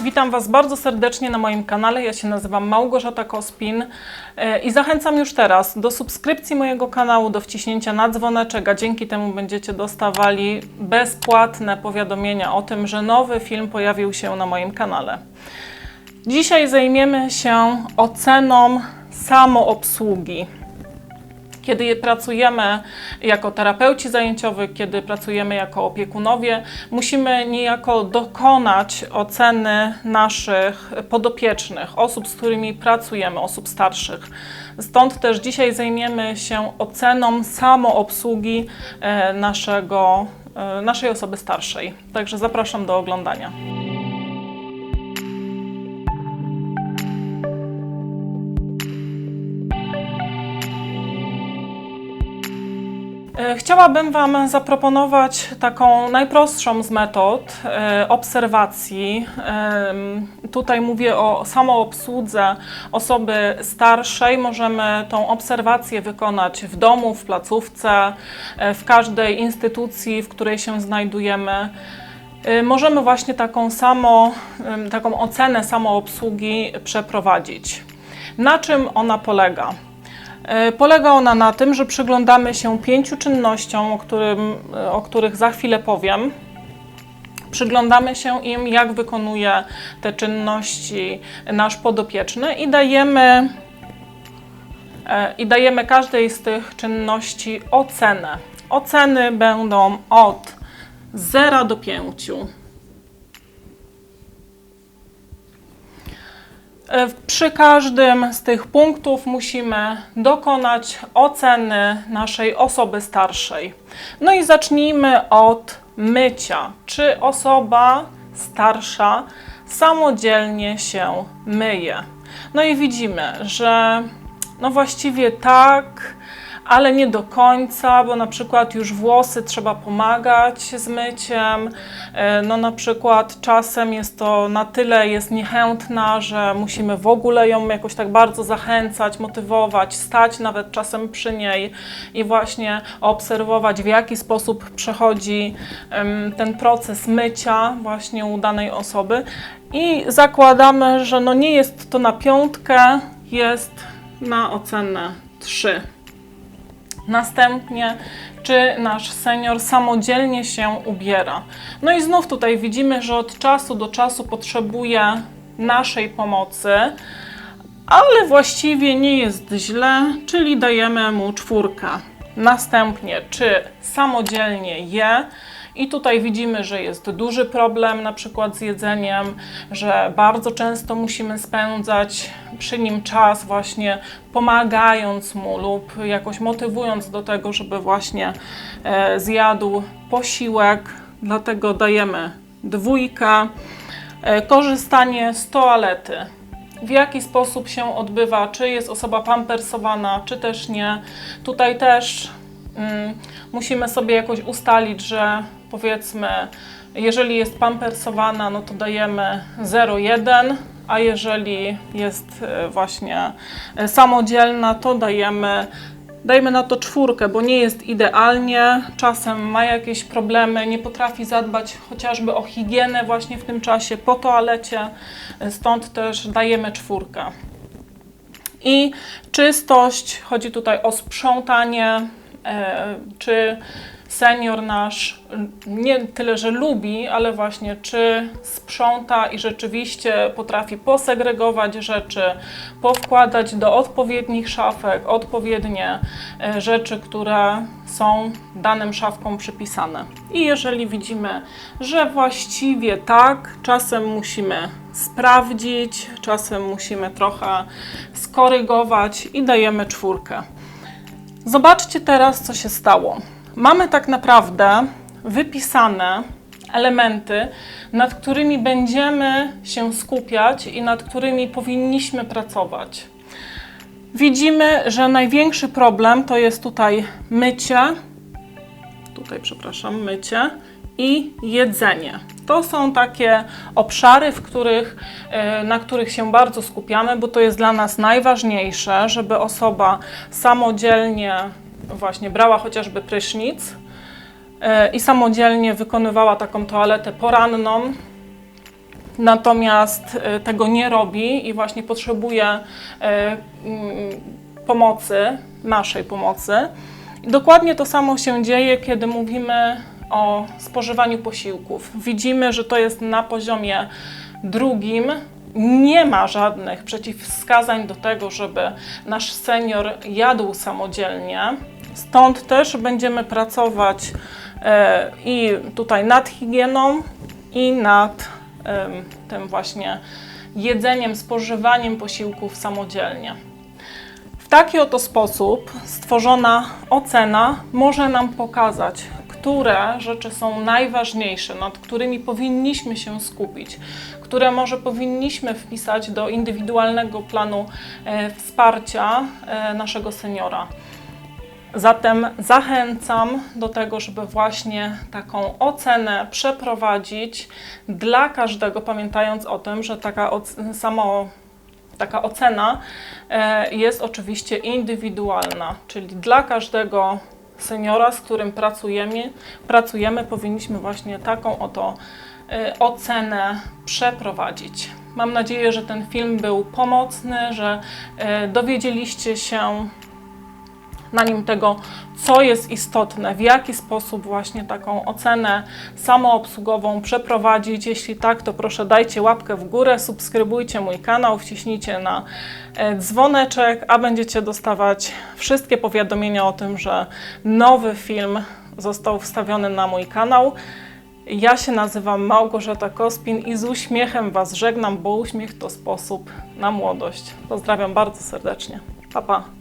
Witam Was bardzo serdecznie na moim kanale. Ja się nazywam Małgorzata Kospin e, i zachęcam już teraz do subskrypcji mojego kanału, do wciśnięcia na dzwoneczek, a dzięki temu będziecie dostawali bezpłatne powiadomienia o tym, że nowy film pojawił się na moim kanale. Dzisiaj zajmiemy się oceną samoobsługi. Kiedy pracujemy jako terapeuci zajęciowi, kiedy pracujemy jako opiekunowie, musimy niejako dokonać oceny naszych podopiecznych, osób, z którymi pracujemy, osób starszych. Stąd też dzisiaj zajmiemy się oceną samoobsługi e, naszego, e, naszej osoby starszej. Także zapraszam do oglądania. Chciałabym Wam zaproponować taką najprostszą z metod e, obserwacji. Tutaj mówię o samoobsłudze osoby starszej. Możemy tą obserwację wykonać w domu, w placówce, e, w każdej instytucji, w której się znajdujemy. E, Możemy właśnie taką, samo, taką ocenę samoobsługi przeprowadzić. Na czym ona polega? E, Polega ona na tym, że przyglądamy się pięciu czynnościom, o, którym, e, o których za chwilę powiem. Przyglądamy się im, jak wykonuje te czynności nasz podopieczny i dajemy, e, i dajemy każdej z tych czynności ocenę. Oceny będą od 0 do 5. Przy każdym z tych punktów musimy dokonać oceny naszej osoby starszej. No i zacznijmy od mycia. Czy osoba starsza samodzielnie się myje? No i widzimy, że no właściwie tak, ale nie do końca, bo na przykład już włosy trzeba pomagać z myciem. E, No na przykład czasem jest to na tyle jest niechętna, że musimy w ogóle ją jakoś tak bardzo zachęcać, motywować, stać nawet czasem przy niej i właśnie obserwować w jaki sposób przechodzi ten proces mycia właśnie u danej osoby. I zakładamy, że no nie jest to na piątkę, jest na ocenę 3. Następnie, czy nasz senior samodzielnie się ubiera. No i znów tutaj widzimy, że od czasu do czasu potrzebuje naszej pomocy, ale właściwie nie jest źle, czyli dajemy mu czwórkę. Następnie, czy samodzielnie je. I tutaj widzimy, że jest duży problem na przykład z jedzeniem, że bardzo często musimy spędzać przy nim czas właśnie pomagając mu lub jakoś motywując do tego, żeby właśnie e, zjadł posiłek. Dlatego dajemy dwójkę. E, korzystanie z toalety. W jaki sposób się odbywa, czy jest osoba pampersowana, czy też nie. Tutaj też musimy sobie jakoś ustalić, że powiedzmy, jeżeli jest pampersowana, no to dajemy 0,1, a jeżeli jest e, właśnie e, samodzielna, to dajemy Dajmy na to czwórkę, bo nie jest idealnie, czasem ma jakieś problemy, nie potrafi zadbać chociażby o higienę właśnie w tym czasie po toalecie, stąd też dajemy czwórkę. I czystość, chodzi tutaj o sprzątanie, e, czy senior nasz nie tyle, że lubi, ale właśnie czy sprząta i rzeczywiście potrafi posegregować rzeczy, powkładać do odpowiednich szafek odpowiednie e, rzeczy, które są danym szafkom przypisane. I jeżeli widzimy, że właściwie tak, czasem musimy sprawdzić, czasem musimy trochę skorygować i dajemy czwórkę. Zobaczcie teraz, co się stało. Mamy tak naprawdę wypisane elementy, nad którymi będziemy się skupiać i nad którymi powinniśmy pracować. Widzimy, że największy problem to jest tutaj mycie, tutaj przepraszam, mycie i jedzenie. To są takie obszary, w których, e, na których się bardzo skupiamy, bo to jest dla nas najważniejsze, żeby osoba samodzielnie właśnie brała chociażby prysznic e, i samodzielnie wykonywała taką toaletę poranną. natomiast e, tego nie robi i właśnie potrzebuje mm, pomocy, naszej pomocy. Dokładnie to samo się dzieje, kiedy mówimy o spożywaniu posiłków. Widzimy, że to jest na poziomie drugim. Nie ma żadnych przeciwwskazań do tego, żeby nasz senior jadł samodzielnie. Stąd też będziemy pracować e, i tutaj nad higieną, i nad tym właśnie jedzeniem, spożywaniem posiłków samodzielnie. W taki oto sposób stworzona ocena może nam pokazać, które rzeczy są najważniejsze, nad którymi powinniśmy się skupić, które może powinniśmy wpisać do indywidualnego planu e, wsparcia e, naszego seniora. Zatem zachęcam do tego, żeby właśnie taką ocenę przeprowadzić dla każdego, pamiętając o tym, że taka samo taka ocena e, jest oczywiście indywidualna, czyli dla każdego seniora, z którym pracujemy, pracujemy powinniśmy właśnie taką oto e, ocenę przeprowadzić. Mam nadzieję, że ten film był pomocny, że e, dowiedzieliście się na nim tego, co jest istotne, w jaki sposób właśnie taką ocenę samoobsługową przeprowadzić. Jeśli tak, to proszę dajcie łapkę w górę, subskrybujcie mój kanał, wciśnijcie na e, dzwoneczek, a będziecie dostawać wszystkie powiadomienia o tym, że nowy film został wstawiony na mój kanał. Ja się nazywam Małgorzata Kospin i z uśmiechem Was żegnam, bo uśmiech to sposób na młodość. Pozdrawiam bardzo serdecznie. Pa, pa.